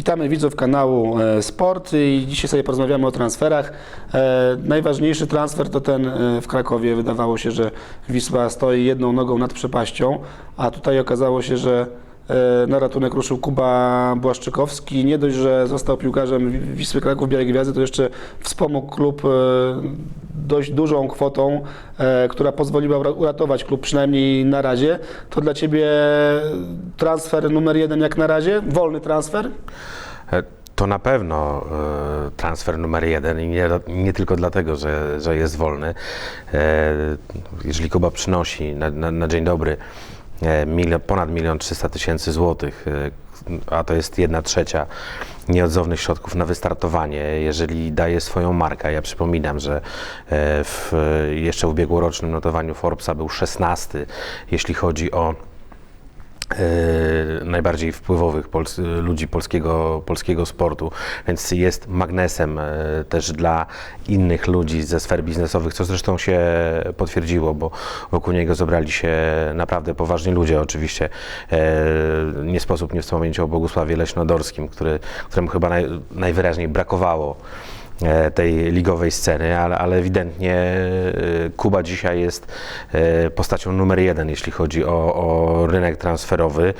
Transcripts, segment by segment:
Witamy widzów kanału e, Sport i dzisiaj sobie porozmawiamy o transferach. E, Najważniejszy transfer to ten e, w Krakowie. Wydawało się, że Wisła stoi jedną nogą nad przepaścią, a tutaj okazało się, że na ratunek ruszył Kuba Błaszczykowski. Nie dość, że został piłkarzem Wi- Wisły Kraków Białej Gwiazdy, to jeszcze wspomógł klub e, dość dużą kwotą, e, która pozwoliła ura- uratować klub przynajmniej na razie. To dla Ciebie transfer numer jeden jak na razie? Wolny transfer? E, To na pewno e, transfer numer jeden i nie, nie tylko dlatego, że, że jest wolny. E, Jeżeli Kuba przynosi na, na, na dzień dobry e, milion, ponad milion trzysta tysięcy złotych, e, a to jest jedna trzecia nieodzownych środków na wystartowanie, jeżeli daje swoją markę. Ja przypominam, że e, w, jeszcze ubiegłorocznym notowaniu Forbesa był 16, jeśli chodzi o e, najbardziej wpływowych pols ludzi polskiego, polskiego sportu, więc jest magnesem e, też dla innych ludzi ze sfer biznesowych, co zresztą się potwierdziło, bo wokół niego zebrali się naprawdę poważni ludzie. Oczywiście e, nie sposób nie wspomnieć o Bogusławie Leśnodorskim, który, któremu chyba naj, najwyraźniej brakowało tej ligowej sceny, ale, ale ewidentnie e, Kuba dzisiaj jest e, postacią numer jeden, jeśli chodzi o, o rynek transferowy.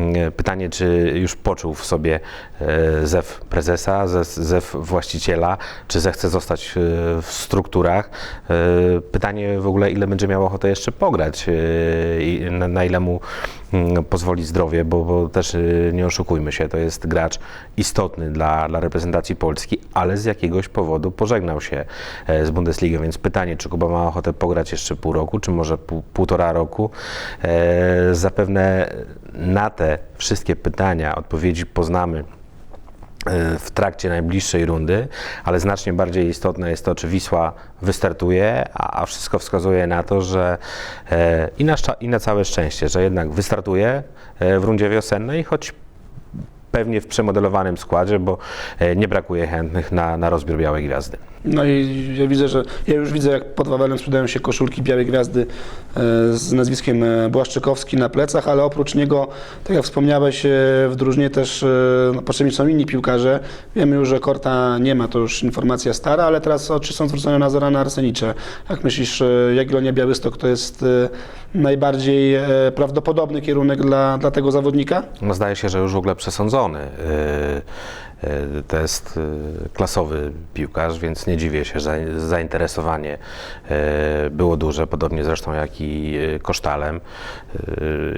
Mm, Pytanie, czy już poczuł w sobie e, zew prezesa, ze- zew właściciela, czy zechce zostać e, w strukturach. E, Pytanie w ogóle, ile będzie miał ochotę jeszcze pograć e, i na, ile mu mm, pozwoli zdrowie, bo, bo też nie oszukujmy się, to jest gracz istotny dla, dla reprezentacji Polski, ale z jakiegoś powodu pożegnał się e, z Bundesligą, więc pytanie, czy Kuba ma ochotę pograć jeszcze pół roku, czy może pół, półtora roku. E, Zapewne na te wszystkie pytania odpowiedzi poznamy e, w trakcie najbliższej rundy, ale znacznie bardziej istotne jest to, czy Wisła wystartuje, a, wszystko wskazuje na to, że e, i, na, i na całe szczęście, że jednak wystartuje e, w rundzie wiosennej, choć pewnie w przemodelowanym składzie, bo nie brakuje chętnych na, na rozbiór Białej Gwiazdy. No i ja widzę, że ja już widzę, jak pod Wawelem sprzedają się koszulki Białej Gwiazdy e, z nazwiskiem e, Błaszczykowski na plecach, ale oprócz niego, tak jak wspomniałeś, e, w drużynie też no, potrzebni są inni piłkarze. Wiemy już, że Korta nie ma, to już informacja stara, ale teraz oczy są zwrócone na Zorana Arsenicze. Jak myślisz, Jagiellonia Białystok to jest najbardziej prawdopodobny kierunek dla, dla tego zawodnika? No, zdaje się, że już w ogóle przesądzony. Yy, To jest yy, klasowy piłkarz, więc nie dziwię się, że zainteresowanie yy, było duże, podobnie zresztą jak i Kosztalem.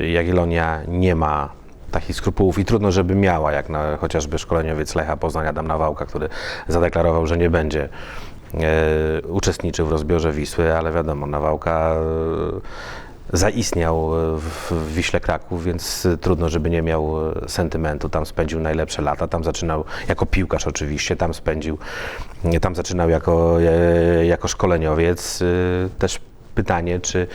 Jagiellonia nie ma takich skrupułów i trudno, żeby miała, jak na chociażby szkoleniowiec Lecha Poznań Adam Nawałka, który zadeklarował, że nie będzie e, uczestniczył w rozbiorze Wisły, ale wiadomo, Nawałka e, zaistniał w, w Wiśle Kraków, więc trudno, żeby nie miał e, sentymentu. Tam spędził najlepsze lata, tam zaczynał jako piłkarz oczywiście, tam spędził, tam zaczynał jako, e, jako szkoleniowiec. E, Też pytanie, czy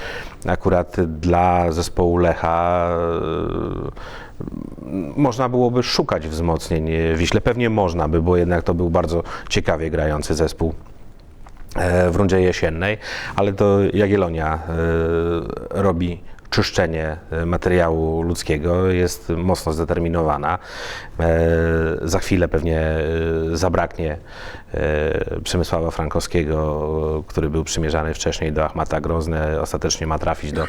akurat dla zespołu Lecha e, można byłoby szukać wzmocnień Wiśle. Pewnie można by, bo jednak to był bardzo ciekawie grający zespół e, w rundzie jesiennej, ale to Jagiellonia e, robi czyszczenie e, materiału ludzkiego, jest mocno zdeterminowana. E, Za chwilę pewnie e, zabraknie Przemysława Frankowskiego, który był przymierzany wcześniej do Achmata Grozne, ostatecznie ma trafić do,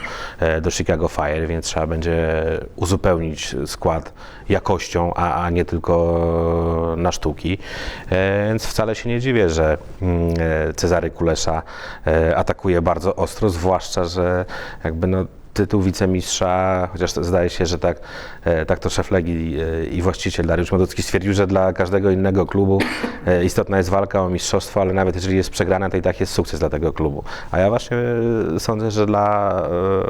do Chicago Fire, więc trzeba będzie uzupełnić skład jakością, a, a nie tylko na sztuki. Więc wcale się nie dziwię, że mm, Cezary Kulesza atakuje bardzo ostro, zwłaszcza, że jakby no tytuł wicemistrza, chociaż zdaje się, że tak, e, tak to szef Legii e, i właściciel Dariusz Modocki stwierdził, że dla każdego innego klubu e, istotna jest walka o mistrzostwo, ale nawet jeżeli jest przegrana, to i tak jest sukces dla tego klubu. A ja właśnie sądzę, że dla,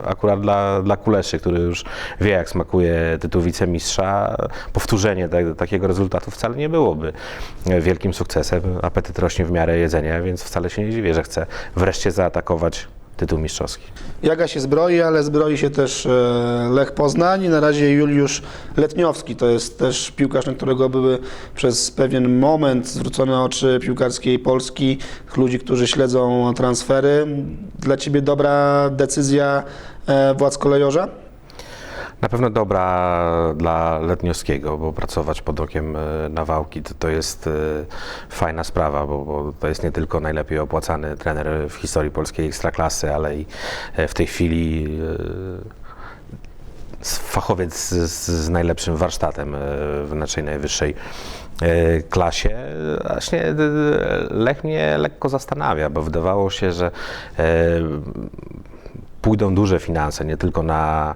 akurat dla, dla Kuleszy, który już wie jak smakuje tytuł wicemistrza, powtórzenie te, takiego rezultatu wcale nie byłoby wielkim sukcesem. Apetyt rośnie w miarę jedzenia, więc wcale się nie dziwię, że chce wreszcie zaatakować tytuł mistrzowski. Jaga się zbroi, ale zbroi się też e, Lech Poznań. Na razie Juliusz Letniowski to jest też piłkarz, na którego były przez pewien moment zwrócone oczy piłkarskiej Polski, ludzi, którzy śledzą transfery. Dla Ciebie dobra decyzja e, władz kolejorza? Na pewno dobra dla Letniowskiego, bo pracować pod okiem e, Nawałki to, to jest e, fajna sprawa, bo, bo to jest nie tylko najlepiej opłacany trener w historii polskiej ekstraklasy, ale i e, w tej chwili fachowiec z, z najlepszym warsztatem w naszej najwyższej klasie. Właśnie Lech mnie lekko zastanawia, bo wydawało się, że pójdą duże finanse, nie tylko na,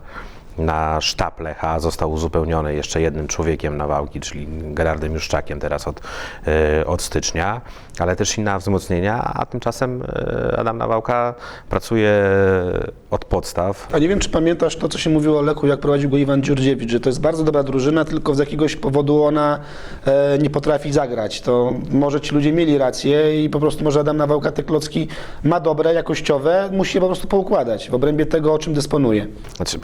na sztab Lecha, został uzupełniony jeszcze jednym człowiekiem na wałki, czyli Gerardem Juszczakiem teraz od, e, od stycznia, ale też i na wzmocnienia, a tymczasem e, Adam Nawałka pracuje od podstaw. A nie wiem, czy pamiętasz to, co się mówiło o Lechu, jak prowadził go Iwan Dziurdziewicz, że to jest bardzo dobra drużyna, tylko z jakiegoś powodu ona e, nie potrafi zagrać. To może ci ludzie mieli rację i po prostu może Adam Nawałka te klocki ma dobre, jakościowe, musi je po prostu poukładać w obrębie tego, o czym dysponuje. Znaczy,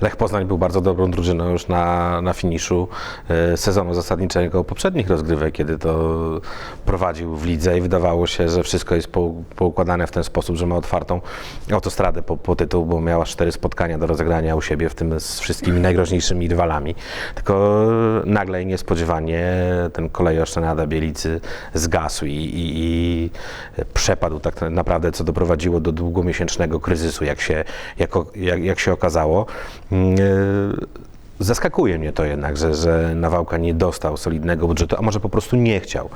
Lech Poznań był bardzo dobrą drużyną już na, na finiszu e, sezonu zasadniczego poprzednich rozgrywek, kiedy to prowadził w lidze i wydawało się, że wszystko jest pou- poukładane w ten sposób, że ma otwartą autostradę po, po tytuł, bo miała cztery spotkania do rozegrania u siebie, w tym z wszystkimi najgroźniejszymi rywalami. Tylko nagle i niespodziewanie ten kolejosz Renada Bielicy zgasł i, i, i przepadł tak naprawdę, co doprowadziło do długomiesięcznego kryzysu, jak się, jako, jak, jak się okazało. Mm, e, Zaskakuje mnie to jednak, że, że Nawałka nie dostał solidnego budżetu, a może po prostu nie chciał,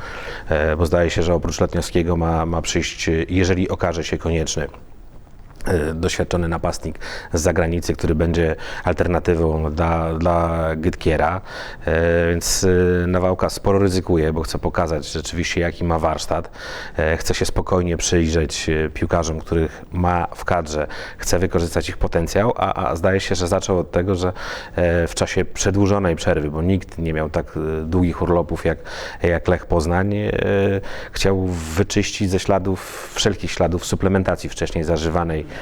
e, bo zdaje się, że oprócz Letniowskiego ma, ma przyjść, jeżeli okaże się konieczny, doświadczony napastnik z zagranicy, który będzie alternatywą dla, dla Gytkiera, e, więc e, Nawałka sporo ryzykuje, bo chce pokazać rzeczywiście jaki ma warsztat, e, chce się spokojnie przyjrzeć e, piłkarzom, których ma w kadrze, chce wykorzystać ich potencjał, a, a zdaje się, że zaczął od tego, że e, w czasie przedłużonej przerwy, bo nikt nie miał tak e, długich urlopów jak, jak Lech Poznań, e, chciał wyczyścić ze śladów, wszelkich śladów suplementacji wcześniej zażywanej e,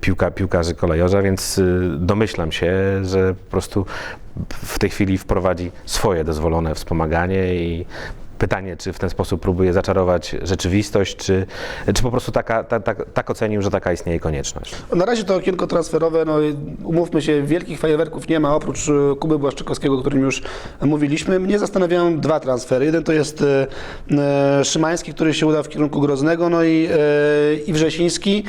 piłka, piłkarzy kolejorza, więc e, domyślam się, że po prostu w tej chwili wprowadzi swoje dozwolone wspomaganie i pytanie, czy w ten sposób próbuje zaczarować rzeczywistość, czy, czy po prostu taka, ta, ta, tak ocenił, że taka istnieje konieczność. Na razie to okienko transferowe, no umówmy się, wielkich fajerwerków nie ma, oprócz e, Kuby Błaszczykowskiego, o którym już mówiliśmy. Mnie zastanawiają dwa transfery. Jeden to jest e, e, Szymański, który się udał w kierunku Groznego, no i, i Wrzesiński,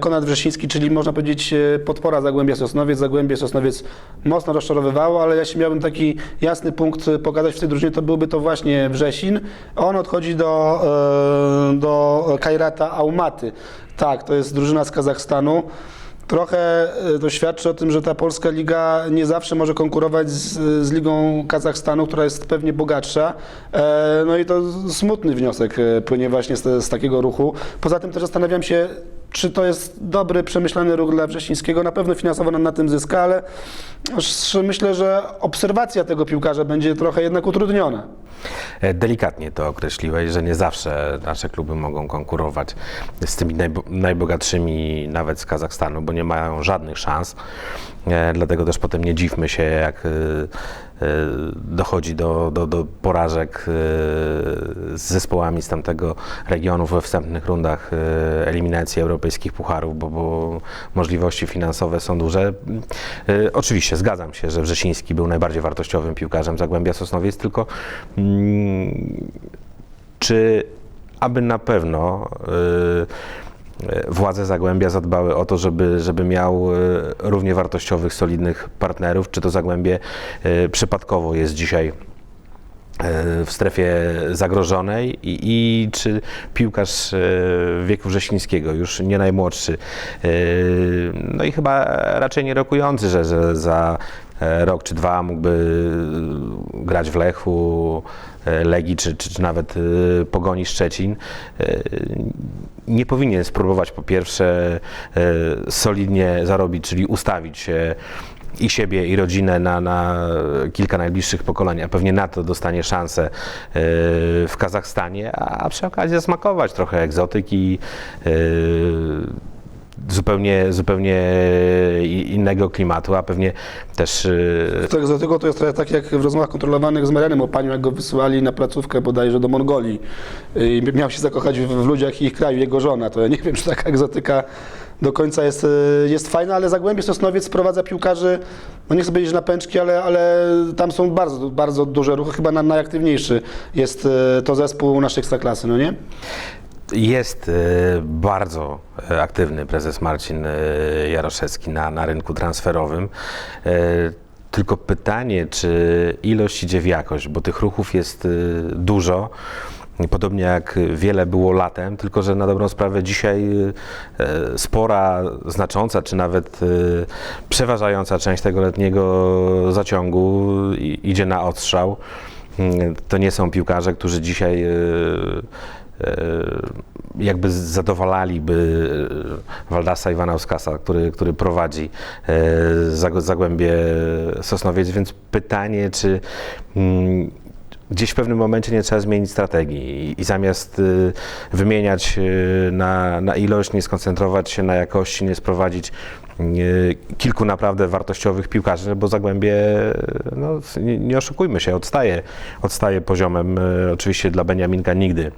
Konrad Wrzesiński, czyli można powiedzieć podpora Zagłębia Sosnowiec. Zagłębie Sosnowiec mocno rozczarowywało, ale jeśli miałbym taki jasny punkt pokazać w tej drużynie, to byłby to właśnie Wrzesin. On odchodzi do, e, do Kajrata Aumaty. Tak, to jest drużyna z Kazachstanu. Trochę e, to świadczy o tym, że ta polska liga nie zawsze może konkurować z, z ligą Kazachstanu, która jest pewnie bogatsza. E, No i to smutny wniosek e, płynie właśnie z, z takiego ruchu. Poza tym też zastanawiam się, czy to jest dobry, przemyślany ruch dla Wrzesińskiego. Na pewno finansowo nam na tym zyska, ale myślę, że obserwacja tego piłkarza będzie trochę jednak utrudniona. E, Delikatnie to określiłeś, że nie zawsze nasze kluby mogą konkurować z tymi najbo- najbogatszymi, nawet z Kazachstanu, bo nie mają żadnych szans. E, Dlatego też potem nie dziwmy się, jak e, dochodzi do, do, do porażek e, z zespołami z tamtego regionu we wstępnych rundach e, eliminacji europejskich pucharów, bo, bo możliwości finansowe są duże. E, Oczywiście zgadzam się, że Wrzesiński był najbardziej wartościowym piłkarzem Zagłębia Sosnowiec, tylko mm, czy aby na pewno władze Zagłębia zadbały o to, żeby, żeby miał y, równie wartościowych, solidnych partnerów, czy to Zagłębie y, przypadkowo jest dzisiaj w strefie zagrożonej i, i czy piłkarz y, wieku wrześnińskiego, już nie najmłodszy, y, no i chyba raczej nie rokujący, że, że za e, rok czy dwa mógłby grać w Lechu, e, Legii czy, czy, czy nawet e, Pogoni Szczecin, e, nie powinien spróbować po pierwsze e, solidnie zarobić, czyli ustawić się i siebie, i rodzinę na, na kilka najbliższych pokoleń, a pewnie na to dostanie szansę e, w Kazachstanie, a przy okazji zasmakować trochę egzotyki, e, zupełnie, zupełnie innego klimatu, a pewnie też e, Tak, z tego to jest trochę tak jak w rozmowach kontrolowanych z Marianem Opanią, jak go wysyłali na placówkę bodajże do Mongolii i miał się zakochać w, w ludziach i ich kraju, jego żona. To ja nie wiem, czy taka egzotyka do końca jest, e, jest fajna, ale Zagłębie Sosnowiec sprowadza piłkarzy, no nie chcę powiedzieć na pęczki, ale, ale tam są bardzo, bardzo duże ruchy, chyba na, najaktywniejszy jest e, to zespół naszej ekstraklasy, no nie? Jest e, bardzo aktywny prezes Marcin Jaroszewski na, na rynku transferowym. Tylko pytanie, czy ilość idzie w jakość, bo tych ruchów jest dużo. Podobnie jak wiele było latem, tylko że na dobrą sprawę dzisiaj e, spora, znacząca, czy nawet e, przeważająca część tego letniego zaciągu idzie na odstrzał. Mm, To nie są piłkarze, którzy dzisiaj e, jakby zadowalaliby Waldasa Iwanauskasa, który, który prowadzi Zag- Zagłębie Sosnowiec, więc pytanie, czy mm, gdzieś w pewnym momencie nie trzeba zmienić strategii i, zamiast y, wymieniać y, na, na ilość, nie skoncentrować się na jakości, nie sprowadzić y, kilku naprawdę wartościowych piłkarzy, bo Zagłębie, no, nie, nie oszukujmy się, odstaje, odstaje poziomem, oczywiście dla Beniaminka nigdy.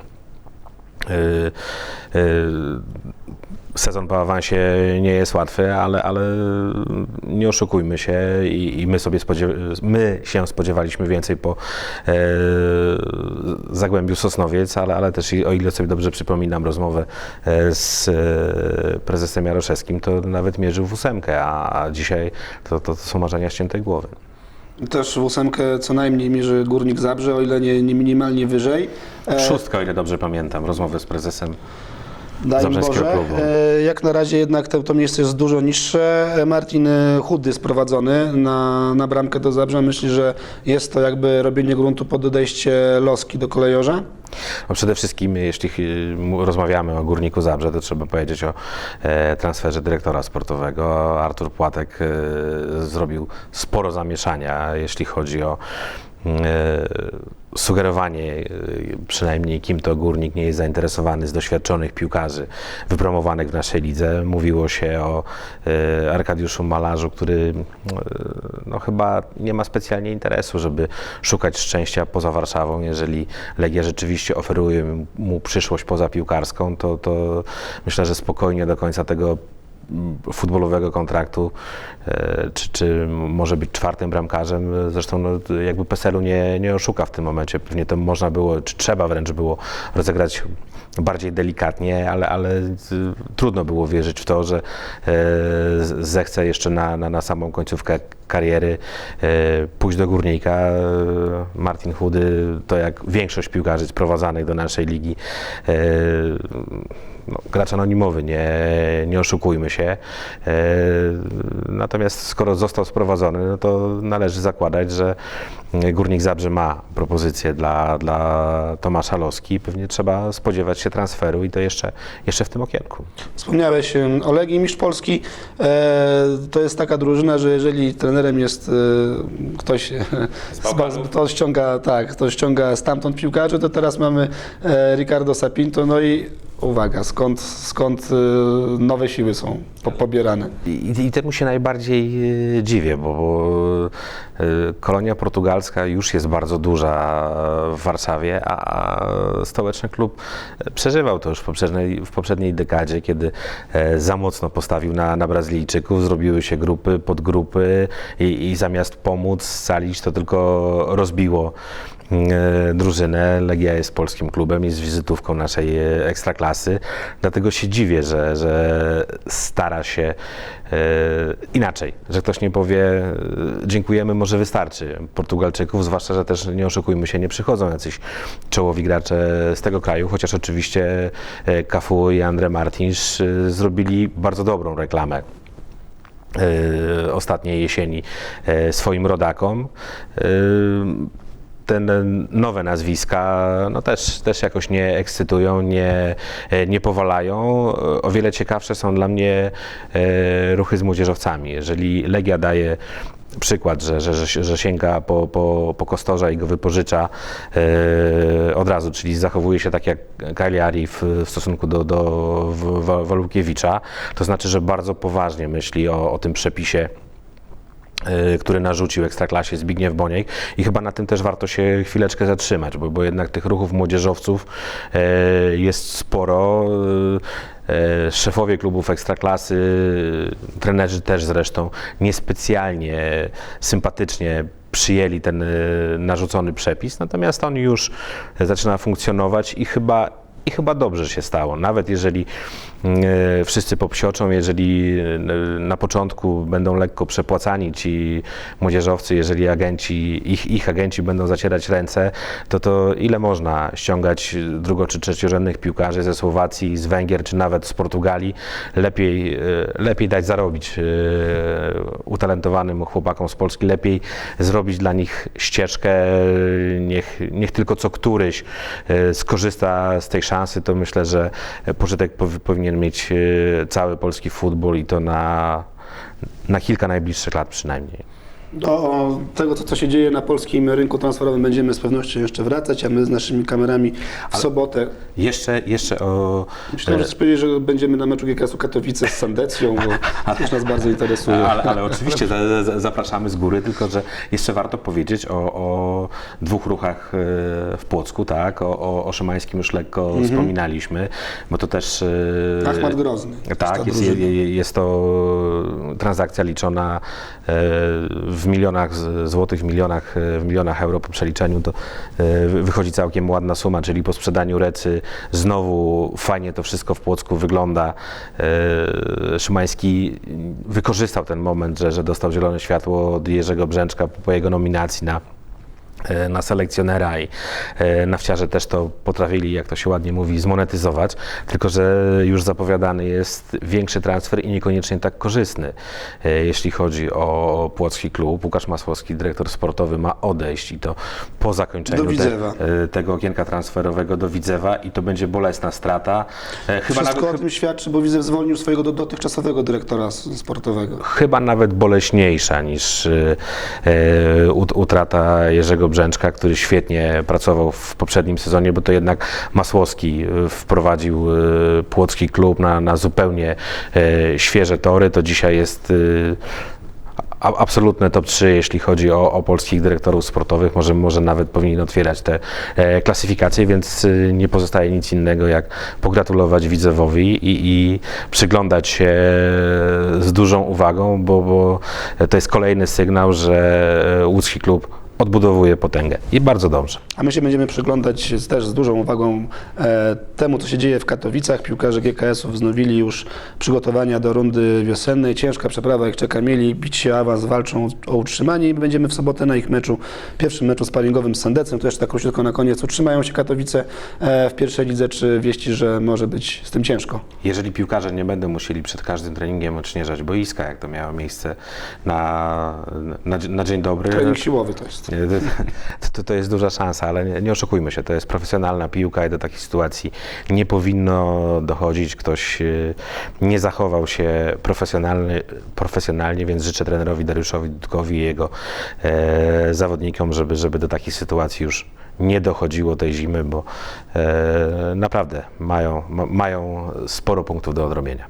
Sezon po awansie nie jest łatwy, ale, ale nie oszukujmy się i, i my, sobie my się spodziewaliśmy więcej po e, Zagłębiu Sosnowiec, ale, ale też i, o ile sobie dobrze przypominam rozmowę e, z e, prezesem Jaroszewskim, to nawet mierzył w ósemkę, a, a dzisiaj to, to, to są marzenia ściętej głowy. Też w ósemkę co najmniej mierzy Górnik Zabrze, o ile nie, nie minimalnie wyżej. E, Szóstka, o ile dobrze pamiętam, rozmowę z prezesem. Daj Boże. E, Jak na razie jednak to, to miejsce jest dużo niższe. E, Martin e, Chudy sprowadzony na, na bramkę do Zabrza. Myśli, że jest to jakby robienie gruntu pod odejście Loski do kolejorza. No przede wszystkim, jeśli rozmawiamy o Górniku Zabrze, to trzeba powiedzieć o transferze dyrektora sportowego. Artur Płatek zrobił sporo zamieszania, jeśli chodzi o sugerowanie e, przynajmniej kim to Górnik nie jest zainteresowany z doświadczonych piłkarzy wypromowanych w naszej lidze. Mówiło się o e, Arkadiuszu Malarzu, który e, no, chyba nie ma specjalnie interesu, żeby szukać szczęścia poza Warszawą. Jeżeli Legia rzeczywiście oferuje mu przyszłość poza piłkarską, to, to myślę, że spokojnie do końca tego futbolowego kontraktu, e, czy, czy może być czwartym bramkarzem. Zresztą no, jakby PESEL-u nie, nie oszuka w tym momencie. Pewnie to można było, czy trzeba wręcz było rozegrać bardziej delikatnie, ale, ale trudno było wierzyć w to, że e, zechce jeszcze na, na, na samą końcówkę kariery e, pójść do górnika. Martin Chudy to jak większość piłkarzy sprowadzanych do naszej ligi no, gracz anonimowy, nie, nie oszukujmy się. E, natomiast skoro został sprowadzony, no to należy zakładać, że Górnik Zabrze ma propozycję dla, dla Tomasza Loski. Pewnie trzeba spodziewać się transferu i to jeszcze, jeszcze w tym okienku. Wspomniałeś o Legii Mistrz Polski. E, to jest taka drużyna, że jeżeli trenerem jest e, ktoś, z- to ściąga, tak, to ściąga stamtąd piłkarzy, to teraz mamy e, Ricardo Sapinto, no i uwaga, skąd, skąd e, nowe siły są po, pobierane. I, I temu się najbardziej e, dziwię, bo, bo e, kolonia portugalska już jest bardzo duża w Warszawie, a stołeczny klub przeżywał to już w poprzedniej, w poprzedniej dekadzie, kiedy e, za mocno postawił na, na Brazylijczyków, zrobiły się grupy, podgrupy i, i zamiast pomóc, scalić, to tylko rozbiło drużynę. Legia jest polskim klubem, jest wizytówką naszej e, ekstraklasy, dlatego się dziwię, że, że stara się e, inaczej, że ktoś nie powie e, dziękujemy, może wystarczy Portugalczyków, zwłaszcza, że też nie oszukujmy się, nie przychodzą jacyś czołowi gracze z tego kraju, chociaż oczywiście e, Cafu i Andre Martins e, zrobili bardzo dobrą reklamę e, ostatniej jesieni e, swoim rodakom. E, Te n- nowe nazwiska no też, też jakoś nie ekscytują, nie, e, nie powalają. E, O wiele ciekawsze są dla mnie e, ruchy z młodzieżowcami. Jeżeli Legia daje przykład, że, że, że, sięga po, po, po Kostorza i go wypożycza e, od razu, czyli zachowuje się tak jak Cagliari w, w stosunku do, do Walukiewicza, to znaczy, że bardzo poważnie myśli o, o tym przepisie który narzucił Ekstraklasie Zbigniew Boniek i chyba na tym też warto się chwileczkę zatrzymać, bo, bo jednak tych ruchów młodzieżowców y, jest sporo. Y, y, Szefowie klubów Ekstraklasy, y, trenerzy też zresztą niespecjalnie sympatycznie przyjęli ten y, narzucony przepis, natomiast on już zaczyna funkcjonować i chyba i chyba dobrze się stało. Nawet jeżeli wszyscy popsioczą, jeżeli e, na początku będą lekko przepłacani ci młodzieżowcy, jeżeli agenci, ich, ich agenci będą zacierać ręce, to to ile można ściągać drugo- czy trzeciorzędnych piłkarzy ze Słowacji, z Węgier, czy nawet z Portugalii. Lepiej, e, lepiej dać zarobić e, utalentowanym chłopakom z Polski, lepiej zrobić dla nich ścieżkę, niech, niech tylko co któryś e, skorzysta z tej szansy, to myślę, że pożytek powi- powinien mieć e, cały polski futbol i to na, na kilka najbliższych lat przynajmniej. Do tego, co, co się dzieje na polskim rynku transferowym, będziemy z pewnością jeszcze wracać, a my z naszymi kamerami w sobotę. Jeszcze, jeszcze o... Myślałem, że chcesz powiedzieć, że będziemy na meczu GKS-u Katowice z Sandecją, bo to też nas bardzo interesuje. Ale, ale oczywiście za, za, zapraszamy z góry, tylko że jeszcze warto powiedzieć o, o dwóch ruchach e, w Płocku, tak? O, o, o Szymańskim już lekko wspominaliśmy, bo to też... e, Grozny. Tak, jest, drużyna. je- je- jest to transakcja liczona e, w milionach złotych, w milionach, e, w milionach euro po przeliczeniu. To e, wy- wychodzi całkiem ładna suma, czyli po sprzedaniu Recy znowu fajnie to wszystko w Płocku wygląda. E, Szymański wykorzystał ten moment, że, że dostał zielone światło od Jerzego Brzęczka po jego nominacji na na selekcjonera i e, nafciarze też to potrafili, jak to się ładnie mówi, zmonetyzować, tylko że już zapowiadany jest większy transfer i niekoniecznie tak korzystny. E, Jeśli chodzi o płocki klub, Łukasz Masłowski, dyrektor sportowy, ma odejść i to po zakończeniu Do Widzewa. e, tego okienka transferowego do Widzewa i to będzie bolesna strata. E, Chyba Wszystko nawet, o tym świadczy, bo widzę zwolnił swojego do- dotychczasowego dyrektora sportowego. chyba nawet boleśniejsza niż e, e, ut- utrata Jerzego Brzęczka, który świetnie pracował w poprzednim sezonie, bo to jednak Masłowski e, wprowadził e, płocki klub na, na zupełnie e, świeże tory. To dzisiaj jest e, absolutne top 3, jeśli chodzi o, o polskich dyrektorów sportowych. Może, może nawet powinien otwierać te e, klasyfikacje, więc e, nie pozostaje nic innego jak pogratulować Widzewowi i, i przyglądać się z dużą uwagą, bo, bo to jest kolejny sygnał, że łódzki klub odbudowuje potęgę i bardzo dobrze. A my się będziemy przyglądać z- też z dużą uwagą e, temu, co się dzieje w Katowicach. Piłkarze GKS-u wznowili już przygotowania do rundy wiosennej. Ciężka przeprawa ich czeka. Mieli bić się awans, walczą o utrzymanie i będziemy w sobotę na ich meczu, pierwszym meczu sparingowym z Sandecem. To jeszcze tak króciutko na koniec. Utrzymają się Katowice e, w pierwszej lidze, czy wieści, że może być z tym ciężko? Jeżeli piłkarze nie będą musieli przed każdym treningiem odśnieżać boiska, jak to miało miejsce na, na, na dzień dobry, Trening siłowy to jest. To, to jest duża szansa, ale nie, nie oszukujmy się, to jest profesjonalna piłka i do takich sytuacji nie powinno dochodzić. Ktoś y, nie zachował się profesjonalny, profesjonalnie, więc życzę trenerowi Dariuszowi Dudkowi i jego e, zawodnikom, żeby, żeby do takich sytuacji już nie dochodziło tej zimy, bo e, naprawdę mają, ma, mają sporo punktów do odrobienia.